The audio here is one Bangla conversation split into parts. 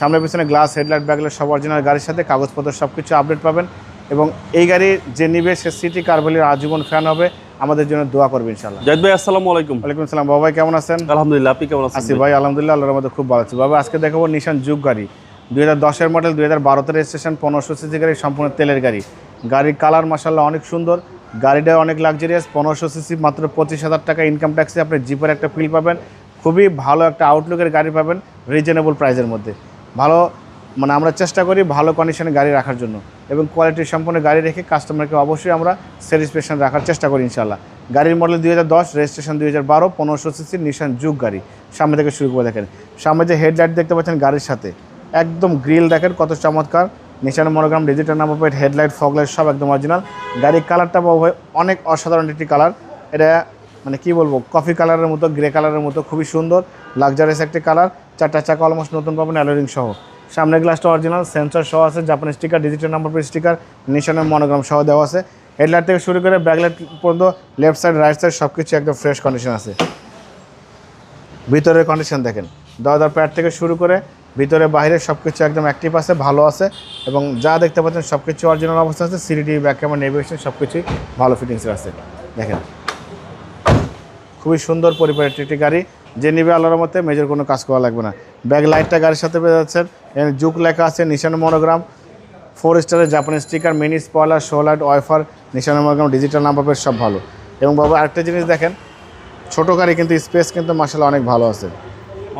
সামনে পিছনে গ্লাস হেডলাইট ব্যাগলের সব অরিজিনাল গাড়ির সাথে কাগজপত্র সব কিছু আপডেট পাবেন এবং এই গাড়ি যে নিবে সে সিটি কারভেলির আজীবন ফ্যান হবে। আমাদের জন্য দোয়া করবে ইনশাল্লাহ জাহিদ ভাই আসসালামু আলাইকুম। ওয়ালাইকুম আসসালাম। বাবা ভাই কেমন আছেন? আলহামদুলিল্লাহ আপনি কেমন আছেন? আসি ভাই আলহামদুলিল্লাহ আল্লাহর মধ্যে খুব ভালো আছি। বাবা আজকে দেখাবো নিশান যুগ গাড়ি। দুই হাজার দশের মডেল দুই হাজার বারোতে রেজিস্ট্রেশন পনেরোশো সিসি গাড়ি সম্পূর্ণ তেলের গাড়ি। গাড়ির কালার মাসাল্লাহ অনেক সুন্দর। গাড়িটা অনেক লাক্সারিয়াস পনেরোশো সিসি মাত্র পঁচিশ হাজার টাকা ইনকাম ট্যাক্সে আপনি জিপের একটা ফিল পাবেন। খুবই ভালো একটা আউটলুকের গাড়ি পাবেন। রিজনেবল প্রাইসের মধ্যে। ভালো মানে আমরা চেষ্টা করি ভালো কন্ডিশনে গাড়ি রাখার জন্য এবং কোয়ালিটি সম্পন্ন গাড়ি রেখে কাস্টমারকে অবশ্যই আমরা স্যাটিসফ্যাকশন রাখার চেষ্টা করি ইনশাল্লাহ গাড়ির মডেল দুই হাজার দশ রেজিস্ট্রেশন দুই হাজার বারো, পনেরোশো সিসি নিশান যুগ গাড়ি। সামনে থেকে শুরু করে দেখেন। সামনে যে হেডলাইট দেখতে পাচ্ছেন গাড়ির সাথে, একদম গ্রিল দেখেন কত চমৎকার। Nissan monogram digital number plate headlight foglight সব একদম অরিজিনাল গাড়ির কালারটা অনেক অসাধারণ একটি কালার এটা মানে কি বলব কফি কালারের মতো গ্রে কালারের মতো, খুবই সুন্দর লাক্সারিয়াস একটি কালার চারটা চাকা অলমোস্ট নতুন পাবেন অ্যালোরিং সহ। সামনের গ্লাসটা অরিজিনাল সেন্সর সহ আছে জাপানি sticker digital number plate sticker নিশানের monogram সহ দেওয়া আছে। হেডলাইট থেকে শুরু করে ব্যাকলাইট পর্যন্ত লেফট সাইড রাইট সাইড সব কিছু একদম ফ্রেশ কন্ডিশন আছে। ভিতরের কন্ডিশন দেখেন, দরজার প্যাড থেকে শুরু করে ভিতরে বাইরে সব কিছু একদম অ্যাক্টিভ আছে, ভালো আছে, এবং যা দেখতে পাচ্ছেন সব কিছু অরিজিনাল অবস্থা আছে সিডিটি ব্যাক ক্যামেরা নেভিগেশন সব কিছুই ভালো ফিটিংসের আছে। দেখেন। খুবই সুন্দর পরিবারের একটি গাড়ি। যে নিবে আল্লাহর মতে মেজর কোনো কাজ করা লাগবে না। ব্যাক লাইটটা গাড়ির সাথে পেয়ে যাচ্ছেন। এখানে জুক লেখা আছে নিশান মনোগ্রাম। ফোর স্টারের জাপানি sticker mini spoiler light wiper Nissan monogram digital number plate সব ভালো। এবং বাবু আরেকটা জিনিস দেখেন ছোটো গাড়ি কিন্তু স্পেস কিন্তু মাসাল্লাহ অনেক ভালো আছে।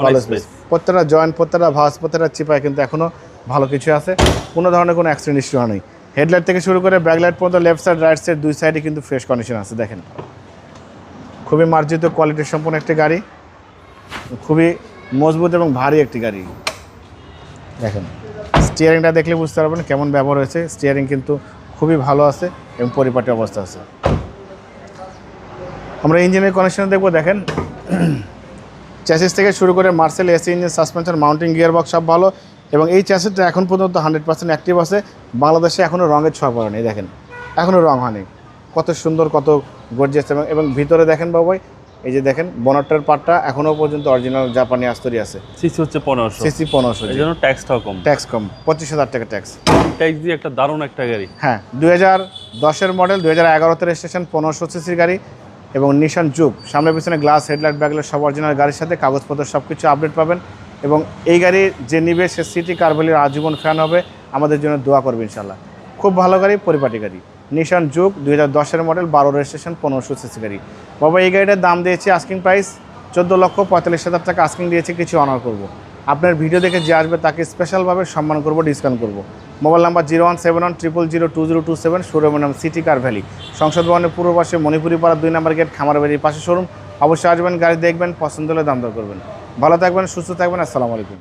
ভালো স্পেস প্রত্যেকটা জয়েন্ট প্রত্যেকটা ভাস প্রত্যেকটা চিপায় কিন্তু এখনও ভালো কিছু আছে। কোনো ধরনের কোনো অ্যাক্সিডেন্ট ইস্যু নেই। হেডলাইট থেকে শুরু করে ব্যাকলাইট পর্যন্ত লেফট সাইড রাইট সাইড দুই সাইডে কিন্তু ফ্রেশ কন্ডিশন আছে দেখেন। খুবই মার্জিত কোয়ালিটি সম্পন্ন একটি গাড়ি। খুবই মজবুত এবং ভারী একটি গাড়ি। দেখেন স্টিয়ারিংটা দেখলে বুঝতে পারবেন কেমন ব্যবহার হয়েছে। স্টিয়ারিং কিন্তু খুবই ভালো আছে এবং পরিপাটি অবস্থা আছে। আমরা ইঞ্জিনের কানেকশন দেখব, দেখেন। চ্যাসিস থেকে শুরু করে Marcel AC engine suspension mounting gear box সব ভালো এবং এই চ্যাসিসটা এখন পর্যন্ত হান্ড্রেড পার্সেন্ট অ্যাক্টিভ আছে। বাংলাদেশে এখনও রঙের ছোঁয়া পড়েনি, দেখেন। এখনও রং হয়নি। কত সুন্দর কত গর্জিয়াস এবং এবং ভিতরে দেখেন বাবাই এই যে দেখেন বনারটার পার্টটা এখনও পর্যন্ত অরিজিনাল জাপানি আস্তরি আছে। সিসি হচ্ছে পনেরোশো। সিসি পনেরোশো এই জন্য ট্যাক্সটাও কম। ট্যাক্স কম পঁচিশ হাজার টাকা ট্যাক্স ট্যাক্স দিয়ে একটা দারুণ একটা গাড়ি। হ্যাঁ দুই হাজার দশের মডেল দুই হাজার এগারোতে রেজিস্ট্রেশন পনেরোশো সিসির গাড়ি এবং নিশান যুগ সামনে পিছনে গ্লাস হেডলাইট ব্যাগলের সব অরিজিনাল গাড়ির সাথে কাগজপত্র সব কিছু আপডেট পাবেন এবং এই গাড়ি যে নিবে সে সিটি কারভেলির আজীবন ফ্যান হবে। আমাদের জন্য দোয়া করবে ইনশাল্লাহ খুব ভালো গাড়ি পরিপাটি গাড়ি। নিশান যুগ দুই হাজার মডেল বারো রেজিস্ট্রেশন পনেরোশো সিসি গাড়ি। বাবা, এই গাড়িটার দাম দিয়েছি আস্কিং প্রাইস চোদ্দ লক্ষ পঁয়তাল্লিশ হাজার টাকা। আস্কিং দিয়েছি কিছু অনার করব। আপনার ভিডিও দেখে যে আসবে তাকে স্পেশালভাবে সম্মান করব ডিসকাউন্ট করব। Mobile number zero one seven one triple zero two zero two seven শোরুমের নাম সিটি কার ভ্যালি সংসদ ভবনের পূর্ব পাশে মণিপুরি পাড়া দুই নম্বর গেট খামারবাড়ির পাশে শোরুম অবশ্যই আসবেন, গাড়ি দেখবেন, পছন্দ হলে দাম দর করবেন। ভালো থাকবেন, সুস্থ থাকবেন, আসসালামু আলাইকুম।